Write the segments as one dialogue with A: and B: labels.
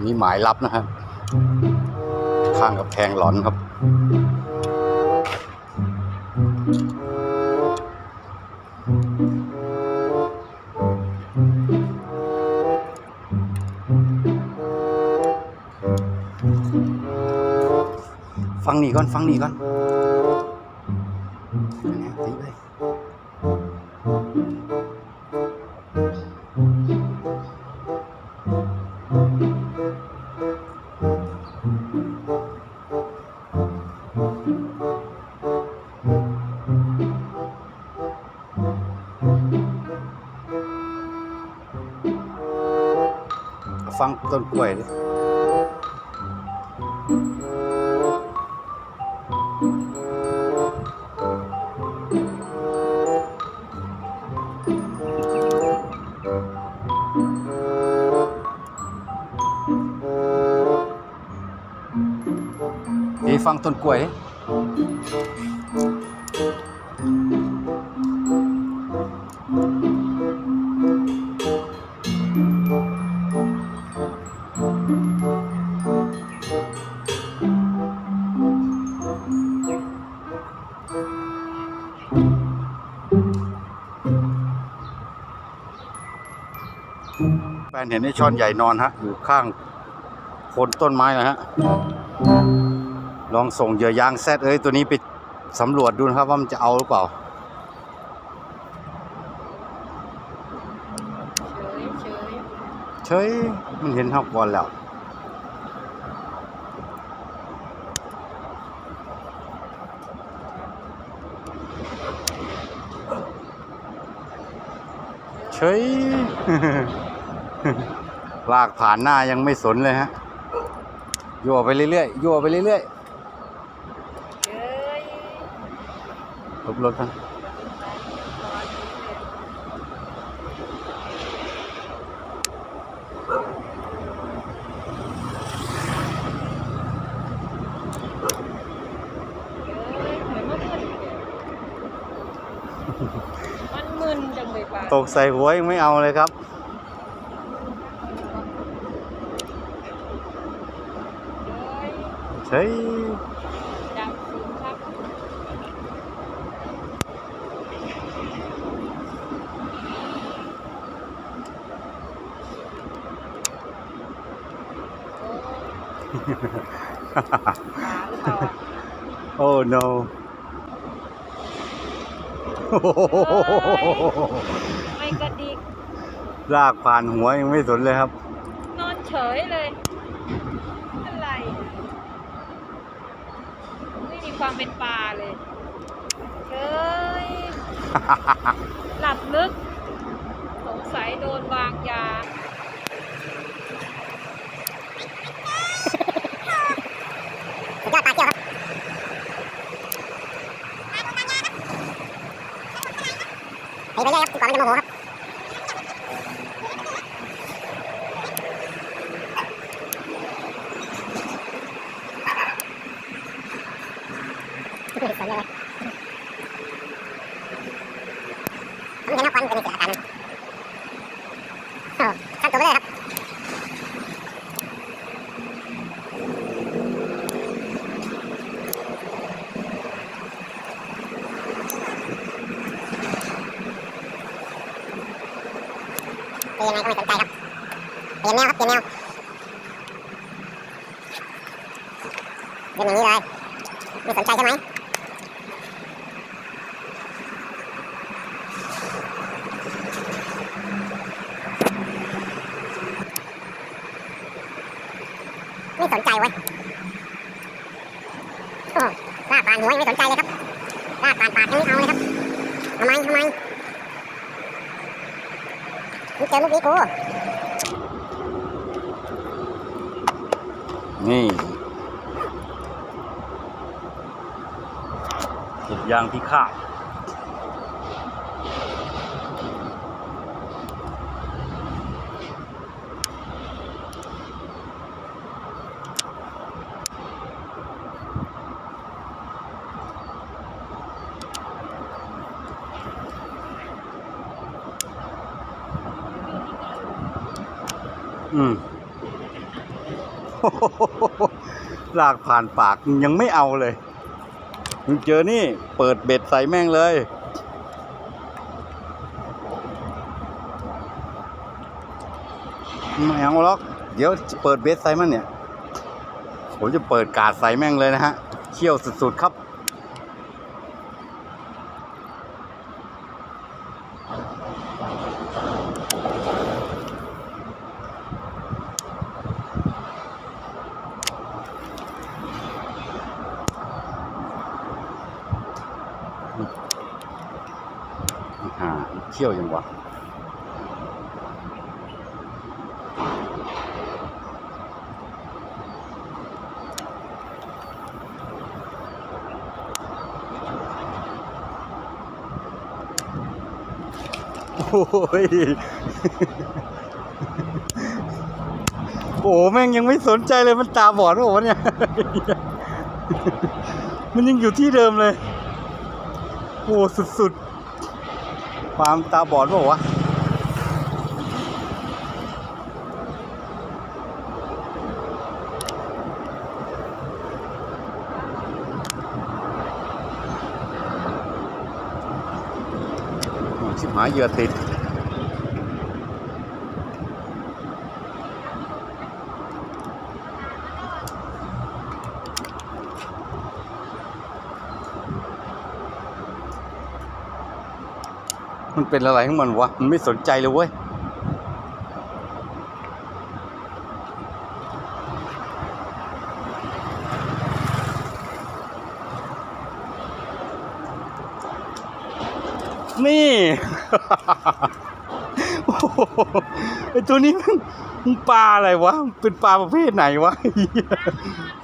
A: มีหมายลับนะครับ ข้างกับแทงหลอนครับ ฟังนี่ก่อน ฟังนี่ก่อน ฟังต้นกล้วยดิ นี่ฟังต้นกล้วย แฟนเห็นไอ้ช้อนใหญ่นอนฮะ อยู่ข้างโคนต้นไม้นะฮะ ลองส่งเหยื่อยางแซดเอ้ยตัวนี้ไปสำรวจดูนะครับว่ามันจะเอาหรือเปล่า
B: เฉยเฉย
A: เฉยมันเห็นเท่าก่อนแล้วเฉยลากผ่านหน้ายังไม่สนเลยฮะยั่วไปเรื่อยๆยั่วไปเรื่อย
B: เฉย
A: ๆห ลบรถกัน
B: มันมึนจังเลยป่ะ
A: ตกใส่หัวยังไม่เอาเลยครับ
B: เฮ้ย
A: เฉย
B: จับสูงครับ ขาหรือเปล่าอะ
A: โอ้ no
B: ไม่กระดิก
A: ลากผ่านหัวยังไม่สนเลยครับ
B: นอนเฉยเลยอะไรไม่มีความเป็นปลาเลยเฉยหลับลึก สงสัยโดนวางยา
C: สุดยอดปลาเกี่ยวครับไปไปเรื่อยครับก่อนมันจะโมโหครับสนเลยผมเห็นว่าควันเป็นเสียอาการโอ้ขั้นตัวไปเลยครับ ยังไงก็ไม่สนใจครับเปลี่ยนแนวครับเปลี่ยนแนวเดินอย่างนี้เลยไม่สนใจใช่ไหมไม่สนใจเว้ยโอ้ลากปานหัวไม่สนใจเลยครับลากปานปากยังไม่เอาเลยครับทำไมทำไม มึง เจอลูกนี้กู
A: นี่สุดยางพิฆาต อืมลากผ่านปากยังไม่เอาเลยมึงเจอนี่ เปิดเบ็ดใส่แม่งเลย ไม่เอาหรอก เดี๋ยวเปิดเบ็ดใส่มันเนี่ย ผมจะเปิดกาดใส่แม่งเลยนะฮะ เขี้ยวสุดๆครับ เขี้ยวยังวะโอ้ยโอ้แม่งยังไม่สนใจเลยมันตาบอดโอ้เนี่ย มันยังอยู่ที่เดิมเลย โอ้สุด ความตาบอดเปล่าวะชิบหายเหยื่อติด เป็นอะไรของมันวะ มันไม่สนใจเลยเว้ย นี่ ไอตัวนี้มันปลาอะไรวะ เป็นปลาประเภทไหนวะ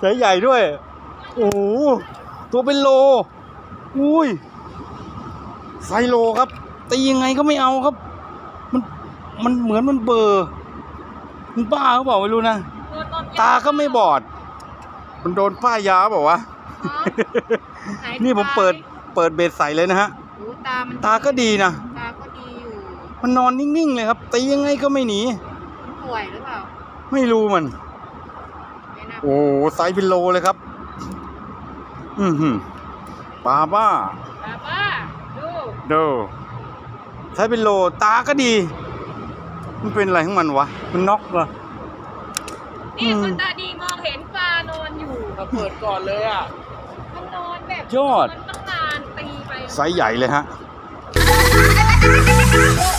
A: สายใหญ่ด้วย โอ้ตัวเป็นโล อุ้ยไซโลครับ ตียังไงก็ไม่เอาครับ มันมันเหมือนมันเบลอร์มันบ้าเขาบอกไม่รู้นะ
B: โดนลม
A: ตาก็ไม่บอด มันโดนป้ายยาบอกว่าวะ
B: ไห
A: นี่ผมเปิดเปิดเบสใส่เลยนะฮะ
B: หูตามัน
A: ตาก็ดีนะ
B: ตาก็ดีอยู่
A: มันนอนนิ่งๆเลยครับ ตียังไงก็ไม่หนี
B: มันป่วยหรือเปล่า
A: ไม่รู้มัน
B: ไม่น่า
A: โอ้ไซส์เป็นโลเลยครับ อือหือปลาบ้า
B: ตาบ้า ดู
A: ดู ไซส์เป็นโลตาก็ดี มันเป็นอะไรของมันวะ มันน็อกเหรอ
B: นี่
A: อืม
B: คนตาดีมองเห็นปลานอนอยู่
D: เราเปิดก่อนเลยอะ
B: มันนอนแบบ
A: ยอด
B: มันตั้งนานตีไป
A: ไซส์ใหญ่เลยฮะ
C: เ